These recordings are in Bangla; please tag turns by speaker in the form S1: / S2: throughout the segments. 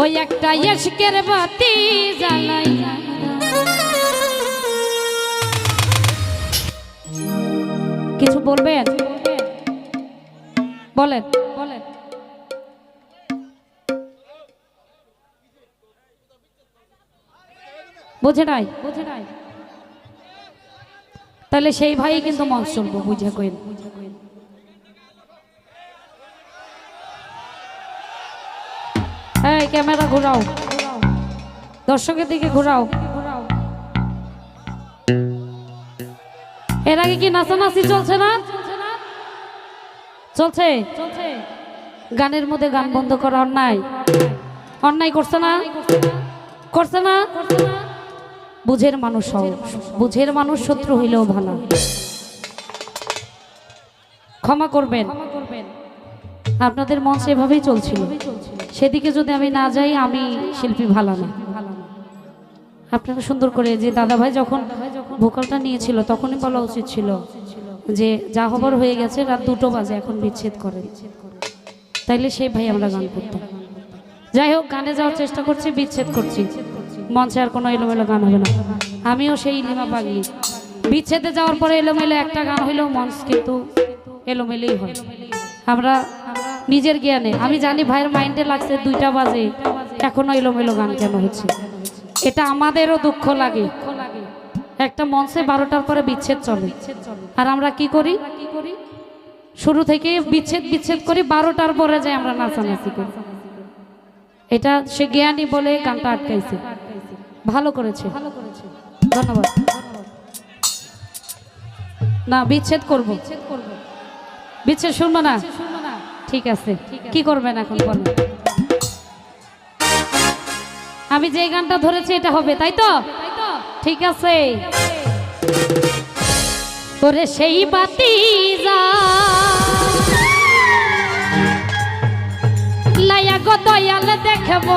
S1: ওই একটা ইশকের বাতি জ্বালাই। কিছু বলবেন? বলেন। বলেন বুঝে নাই? বুঝে নাই তাহলে সেই ভাই কিন্তু মঞ্চ চলবো, বুঝে ক্যামেরা ঘোরাও। দর্শকের দিকে ঘোরাও। এর আগে কি নাচানাচি চলছে না? চলছে? গানের মধ্যে গান বন্ধ করা অন্যায়। অন্যায় করছে না? করছে না? বুঝের মানুষ বুঝের মানুষ শত্রু হইলেও ভালো। ক্ষমা করবেন। আপনাদের মঞ্চ এভাবেই চলছিল। সেদিকে যদি আমি না যাই, আমি শিল্পী ভালো না। আপনারা সুন্দর করে যে দাদা ভাই যখন ভোকালটা নিয়েছিল, তখনই বলা উচিত ছিল যে, যা হবার হয়ে গেছে, রাত দুটো বাজে, এখন বিচ্ছেদ করে তাইলে সেই ভাই আমরা গান করতাম। যাই হোক, গানে যাওয়ার চেষ্টা করছি, বিচ্ছেদ করছি। মঞ্চে আর কোনো এলোমেলো গান হবে না। আমিও সেই লিমা পাগলি। বিচ্ছেদে যাওয়ার পরে এলোমেলো একটা গান হইলেও মঞ্চ কিন্তু এলোমেলোই হয়। আমরা নিজের জ্ঞানে। আমি জানি ভাইয়ের মাইন্ডে লাগছে দুইটা বাজে। এখনও এলোমেলো গান কেন হচ্ছে? এটা আমাদেরও দুঃখ লাগে। একটা মঞ্চে বারোটার পরে বিচ্ছেদ চলে। আর আমরা কি করি? শুরু থেকে বিচ্ছেদ বিচ্ছেদ করি, বারোটার পরে যাই আমরা নাচানাচি করি। এটা সে জ্ঞানী বলে গানটা আটকাইছে। ভালো করেছে। ধন্যবাদ। না, বিচ্ছেদ করব। বিচ্ছেদ শুনব না? ঠিক আছে। কি করবেন এখন বলেন। আমি যে গানটা ধরেছি এটা হবে, তাই তো? ঠিক আছে। তোরে সেই বাতি যা। লাইয়া গো দয়াল দেখব।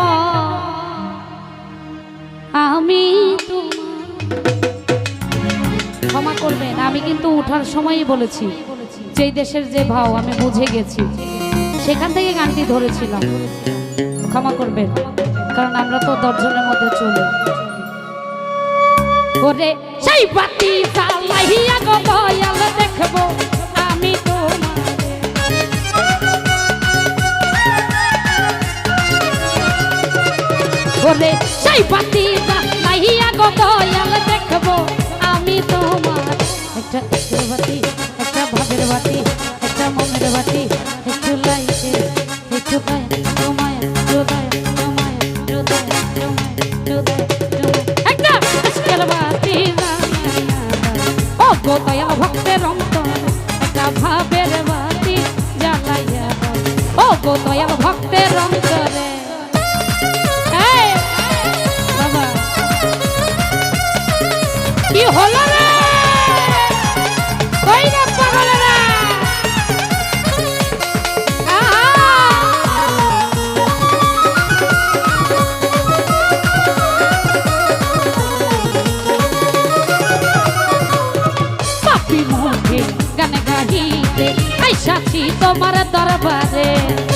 S1: আমি ক্ষমা করবেন, আমি কিন্তু উঠার সময়ই বলেছি। যেই দেশের যে ভাও, আমি বুঝে গেছি। সেখান থেকে গানটি ধরেছিলাম। ক্ষমা করবেন, কারণ আমরা তো দশজনের মধ্যে চলে। সেই বাতি দেখব সেই বাতি গো দয়াল ভক্তের অন্তর, একটা ভাবের বাতি জ্বালাইয়া ও গো দয়াল ভক্তের অন্তরে। কি হলো রে? দরবারে।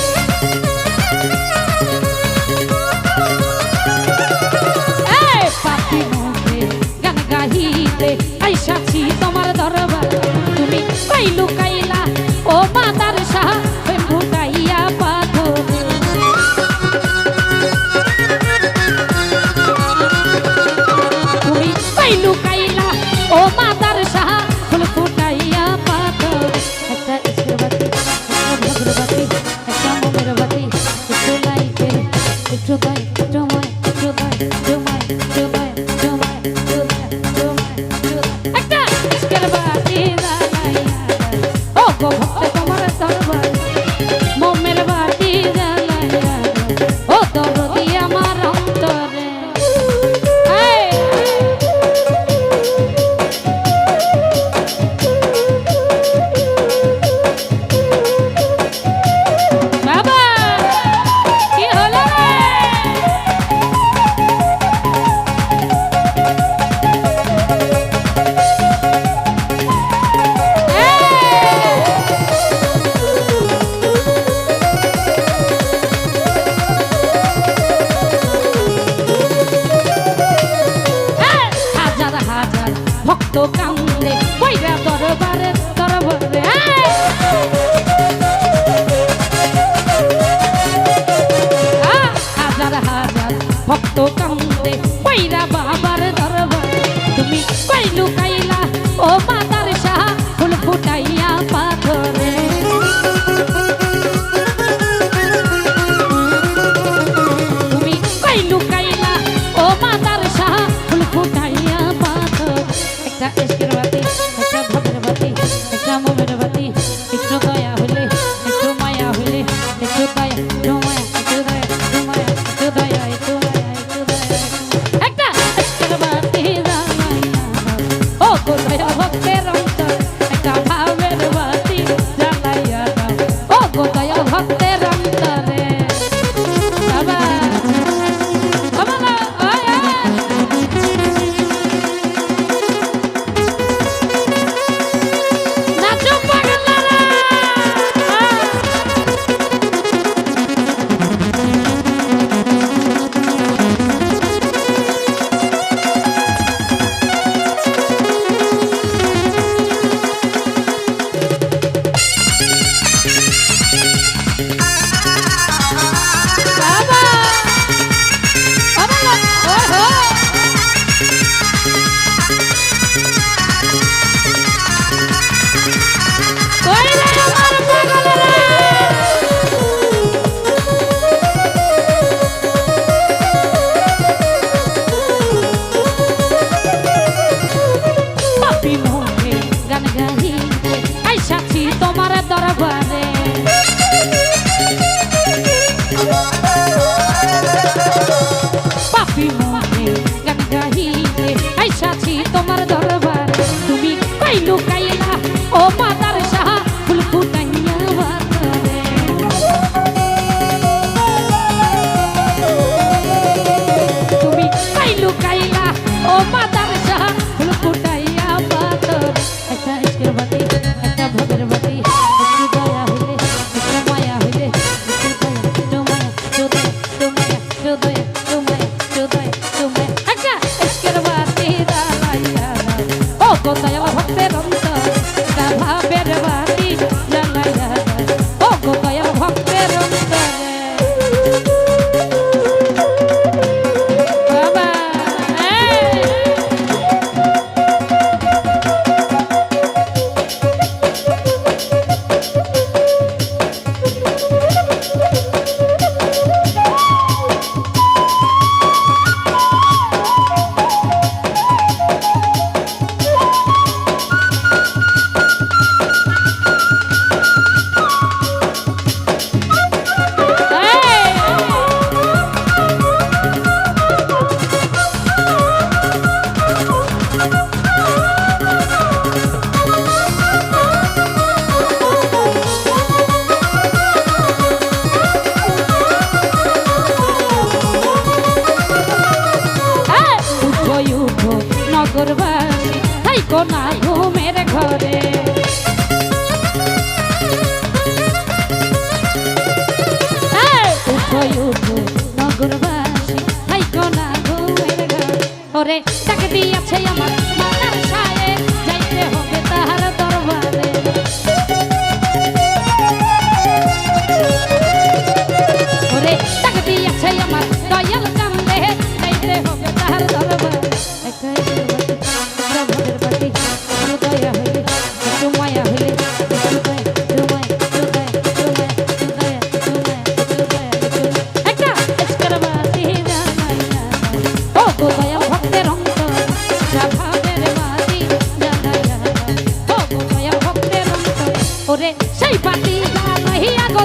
S1: এত কান্দে কইরা দরবারে দরবারে হাজার হাজার ভক্ত কান্দে কইরা বাবা Love história vai না ঘুমের ঘরে উঠো উঠো নগরবাসী থাইকো না ঘুমের ঘরে। ওরে ডাক দিয়েছে আমার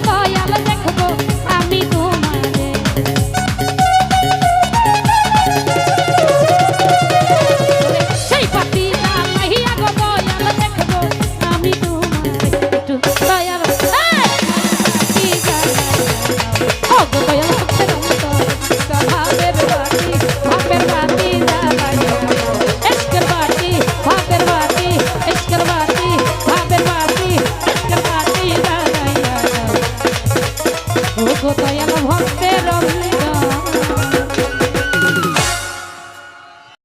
S1: bye.